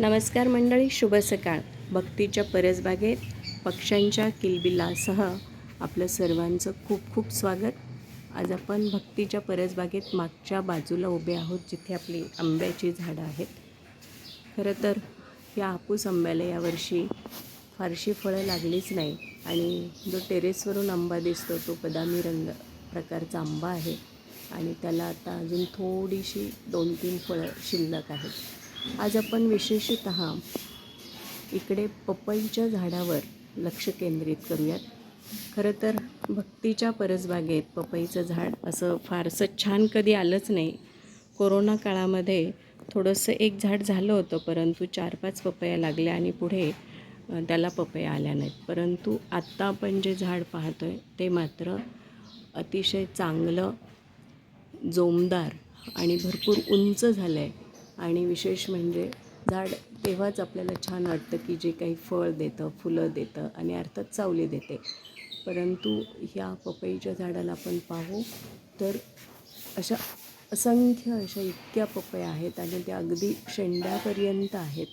नमस्कार मंडळी शुभ सकाळ. भक्तीच्या परसबागेत पक्ष्यांच्या किलबिलासह आपलं सर्वांचं खूप खूप स्वागत. आज आपण भक्तीच्या परसबागेत मागच्या बाजूला उभे आहोत जिथे आपली आंब्याची झाडं आहेत. खरं तर या हापूस आंब्याला यावर्षी फारशी फळं लागलीच नाही आणि जो टेरेसवरून आंबा दिसतो तो बदामी रंग प्रकारचा आंबा आहे आणि त्याला आता अजून थोडीशी दोन तीन फळं शिल्लक आहेत. आज आपण विशेषत इकडे पपईच्या झाडावर लक्ष केंद्रित करूयात. खरं तर भक्तीच्या परसबागेत पपईचं झाड असं फारसं छान कधी आलंच नाही. कोरोना काळामध्ये थोडंसं एक झाड झालं होतं परंतु चार पाच पपया लागल्या आणि पुढे त्याला पपया आल्या नाहीत. परंतु आत्ता आपण जे झाड पाहतो आहे ते मात्र अतिशय चांगलं जोमदार आणि भरपूर उंच झालं आहे आणि विशेष म्हणजे झाड तेव्हाच आपल्याला छान वाटतं की जे काही फळ देतं फुलं देतं आणि अर्थात चावली देते. परंतु ह्या पपईच्या झाडाला आपण पाहू तर अशा असंख्य अशा इतक्या पपया आहेत आणि त्या अगदी शेंड्यापर्यंत आहेत.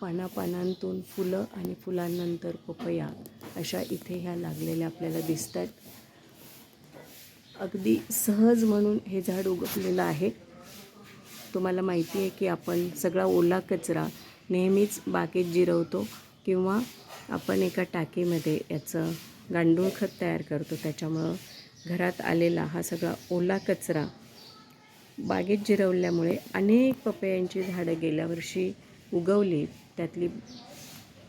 पानापानांतून फुलं आणि फुलांनंतर पपया अशा इथे ह्या लागलेल्या आपल्याला दिसत आहेत अगदी सहज म्हणून हे झाड उगवलेलं आहे. तुम्हाला माहिती आहे की आपण सगळा ओला कचरा नेहमीच बागेत जिरवतो किंवा आपण एका टाकीमध्ये याचं गांडूळ खत तयार करतो. त्याच्यामुळं घरात आलेला हा सगळा ओला कचरा बागेत जिरवल्यामुळे अनेक पपयांची झाडं गेल्या वर्षी उगवली. त्यातली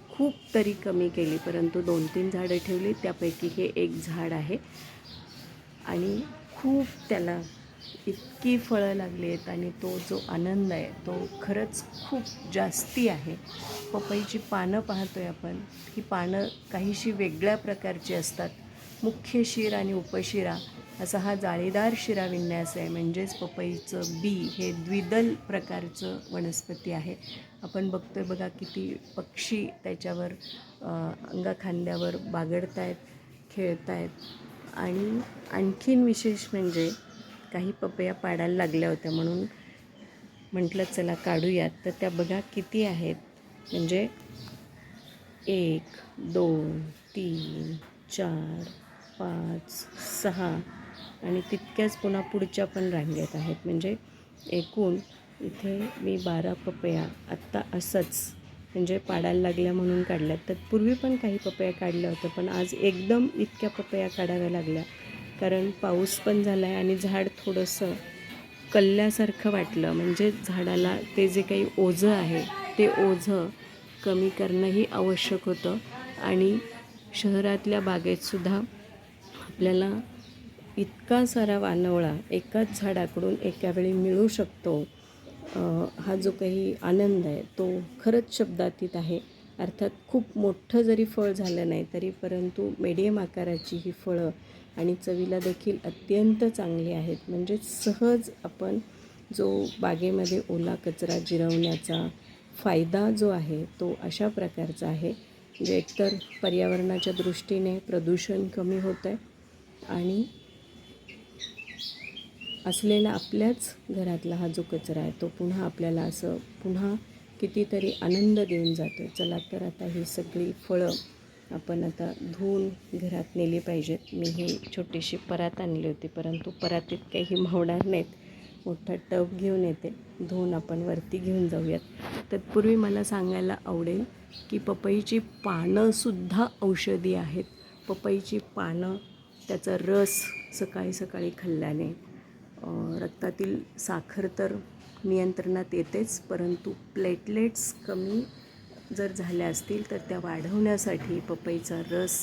खूप तरी कमी केली परंतु दोन तीन झाडं ठेवली. त्यापैकी हे एक झाड आहे आणि खूप त्याला इतकी फळं लागली आहेत आणि तो जो आनंद आहे तो खरंच खूप जास्ती आहे. पपईची पानं पाहतो आहे आपण. ही पानं काहीशी वेगळ्या प्रकारची असतात. मुख्य शिर आणि उपशिरा असा हा जाळीदार शिरा विन्यास आहे. म्हणजेच पपईचं बी हे द्विदल प्रकारचं वनस्पती आहे. आपण बघतोय बघा किती पक्षी त्याच्यावर अंगाखांद्यावर बागडत आहेत खेळत आहेत आणि आणखीन विशेष म्हणजे काही पपया पाडायला लागल्या होत्या म्हणून म्हटलं चला काढूयात. तर त्या बघा किती आहेत. म्हणजे एक दोन तीन चार पाच सहा आणि तितक्याच पुन्हा पुढच्या पण रांगेत आहेत. म्हणजे एकूण इथे मी बारा पपया आत्ता असंच म्हणजे पाडायला लागल्या म्हणून काढल्या तर पूर्वी पण काही पपया काढल्या होत्या पण आज एकदम इतक्या पपया काढाव्या लागल्या. कारण पाऊस पण झाला आहे आणि झाड थोडंसं कल्ल्यासारखं वाटलं. म्हणजे झाडाला ते जे काही ओझं आहे ते ओझं कमी करणंही आवश्यक होतं. आणि शहरातल्या बागेतसुद्धा आपल्याला इतका सारा वानवळा एकाच झाडाकडून एकावेळी मिळू शकतो हा जो काही आनंद आहे तो खरंच शब्दातीत आहे. अर्थात खूप मोठं जरी फळ झालं नाही तरी परंतु मीडियम आकाराची ही फळं आणि चवीला देखील अत्यंत चांगली आहेत. म्हणजे सहज आपण जो बागेमध्ये ओला कचरा जिरवण्याचा फायदा जो आहे तो अशा प्रकारचा आहे जे एकतर पर्यावरणाच्या दृष्टीने प्रदूषण कमी होतं आहे आणि असलेला आपल्याच घरातला हा जो कचरा आहे तो पुन्हा आपल्याला असं पुन्हा कितीतरी आनंद देऊन जातो चला तर आता ही सगळी फळं आपण आता धुवून घरात नेली पाहिजेत. मी ही छोटीशी परात आणली होती परंतु परातीत काही मावणार नाहीत. मोठा टब घेऊन येते. धुवून आपण वरती घेऊन जाऊयात. तत्पूर्वी मला सांगायला आवडेल की पपईची पानंसुद्धा औषधी आहेत. पपईची पानं त्याचा रस सकाळी सकाळी खाल्ल्याने रक्तातील साखर तर नियंत्रणात येतेच परंतु प्लेटलेट्स कमी जर झाल्या असतील तर त्या वाढवण्यासाठी पपईचा रस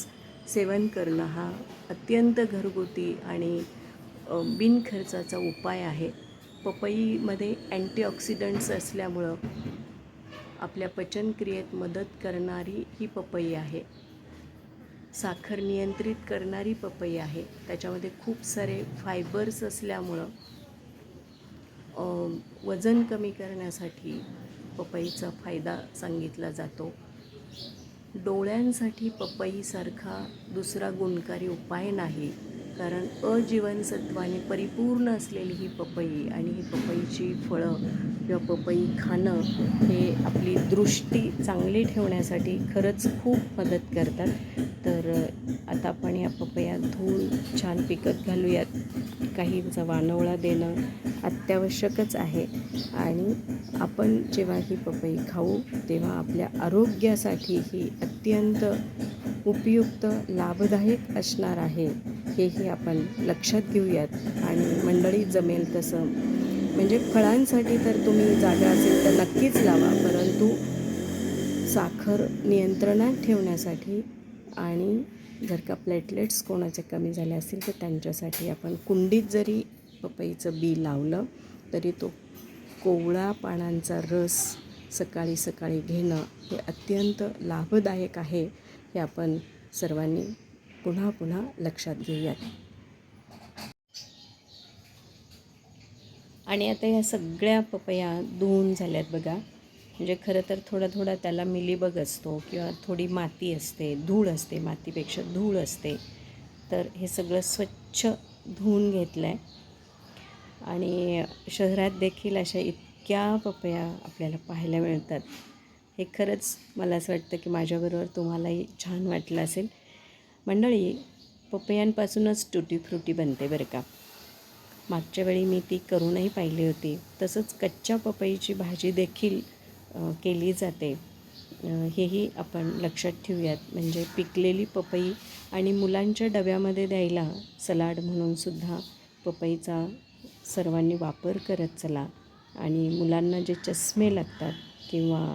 सेवन करणं हा अत्यंत घरगुती आणि बिनखर्चाचा उपाय आहे. पपईमध्ये अँटीऑक्सिडंट्स असल्यामुळं आपल्या पचनक्रियेत मदत करणारी ही पपई आहे. साखर नियंत्रित करणारी पपई आहे. त्याच्यामध्ये खूप सारे फायबर्स असल्यामुळं वजन कमी करण्यासाठी पपईचा फायदा सांगितला जातो. डोळ्यांसाठी पपईसारखा दुसरा गुणकारी उपाय नाही कारण अजीवनसत्वाने परिपूर्ण असलेली ही पपई आणि ही पपईची फळं किंवा पपई खाणं हे आपली दृष्टी चांगली ठेवण्यासाठी खरंच खूप मदत करतात. तर आता आपण या पपया धुवून छान पिकत घालूयात. काहींचा वानवळा देणं अत्यावश्यकच आहे. आणि आपण जेव्हा ही पपई खाऊ तेव्हा आपल्या आरोग्यासाठी ही अत्यंत उपयुक्त लाभदायक असणार आहे हेही आपण लक्षात घेऊयात. आणि मंडळी जमेल तसं. म्हणजे फळांसाठी तर तुम्ही जागा असेल तर नक्कीच लावा परंतु साखर नियंत्रणात ठेवण्यासाठी आणि जर का प्लेटलेट्स कोणाचे कमी झाले असतील तर त्यांच्यासाठी आपण कुंडीत जरी पपईचं बी लावलं तरी तो कोवळा पानांचा रस सकाळी सकाळी घेणं हे अत्यंत लाभदायक आहे हे आपण सर्वांनी पुन्हा पुन्हा लक्षात घेऊयात. आणि आता या सगळ्या पपया धुवून झाल्यात बघा. म्हणजे खरं तर थोडा थोडा त्याला मिलीबग असतो किंवा थोडी माती असते धूळ असते मातीपेक्षा धूळ असते. तर हे सगळं स्वच्छ धुवून घेतलं आहे आणि शहरात देखील अशा इतक्या पपया आपल्याला पाहायला मिळतात. हे खरंच मला असं वाटतं की माझ्याबरोबर तुम्हालाही छान वाटलं असेल. मंडळी पपयांपासूनच टुटी फ्रुटी बनते बरं का. मागच्या वेळी मी ती करूनही पाहिली होती. तसंच कच्च्या पपईची भाजी देखील केली जाते. हेही आपण लक्षात ठेवूयात. म्हणजे पिकलेली पपई आणि मुलांच्या डब्यामध्ये द्यायला सलाड म्हणूनसुद्धा पपईचा सर्वांनी वापर करत चला. आणि मुलांना जे चष्मे लागतात किंवा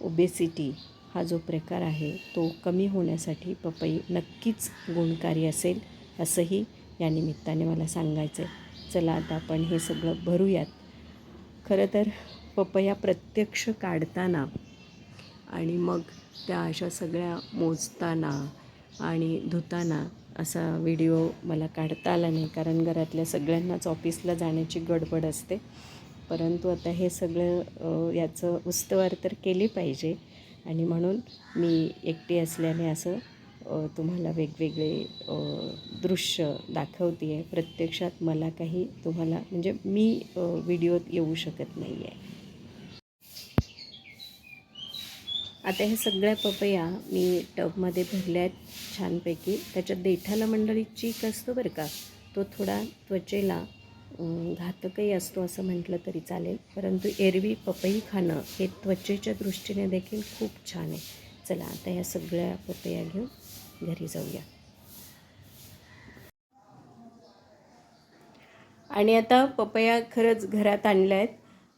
ओबेसिटी हा जो प्रकार आहे तो कमी होण्यासाठी पपई नक्कीच गुणकारी असेल असंही या निमित्ताने मला सांगायचं आहे चला आता आपण हे सगळं भरूयात. खरं तर पपया प्रत्यक्ष काढताना आणि मग त्या अशा सगळ्या मोजताना आणि धुताना असा व्हिडिओ मला काढता आला नाही. कारण घरातल्या सगळ्यांनाच ऑफिसला जाण्याची गडबड असते. परंतु आता हे सगळं याचं उस्तवार तर केली पाहिजे. आणि म्हणून मी एकटी असल्याने असं तुम्हाला वेगवेगळे दृश्य दाखवते आहे प्रत्यक्षात मला काही तुम्हाला म्हणजे मी व्हिडिओत येऊ शकत नाही आहे आता हे सगळ्या पपया मी टबमध्ये भरल्या आहेत छानपैकी. त्याच्यात देठाला मंडळी चीक असतो बरं का तो थोडा त्वचेला घातकही असतो असं म्हटलं तरी चालेल. परंतु एरवी पपई खाणं हे त्वचेच्या दृष्टीने देखील खूप छान आहे. चला आता या सगळ्या पपया घेऊन घरी जाऊया. आणि आता पपया खरंच घरात आणल्या आहेत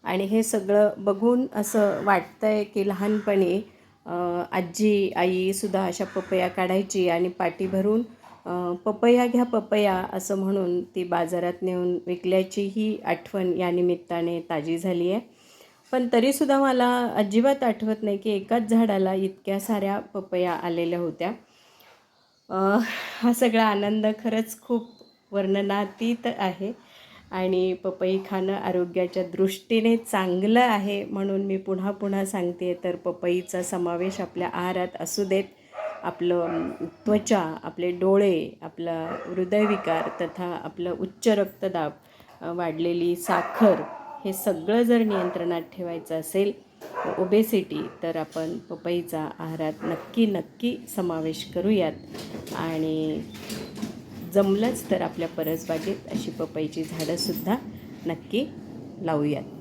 आणि हे सगळं बघून असं वाटतं आहे की लहानपणी आजी आईसुद्धा अशा पपया काढायची आणि पाटी भरून पपया घ्या पपया असं म्हणून ती बाजारात नेऊन विकल्याची ही आठवण या निमित्ताने ताजी झाली आहे. पण तरीसुद्धा मला अजिबात आठवत नाही की एकाच झाडाला इतक्या साऱ्या पपया आलेल्या होत्या. हा सगळा आनंद खरंच खूप वर्णनातीत आहे. आणि पपई खाणं आरोग्याच्या दृष्टीने चांगलं आहे म्हणून मी पुन्हा पुन्हा सांगते तर पपईचा समावेश आपल्या आहारात असू देत. आपलं त्वचा आपले डोळे आपला हृदयविकार तथा आपलं उच्च रक्तदाब वाढलेली साखर हे सगळं जर नियंत्रणात ठेवायचं असेल ओबेसिटी तर आपण पपईचा आहारात नक्की नक्की समावेश करूयात. आणि जमलंच तर आपल्या परसबागेत अशी पपईची झाडंसुद्धा नक्की लावूयात.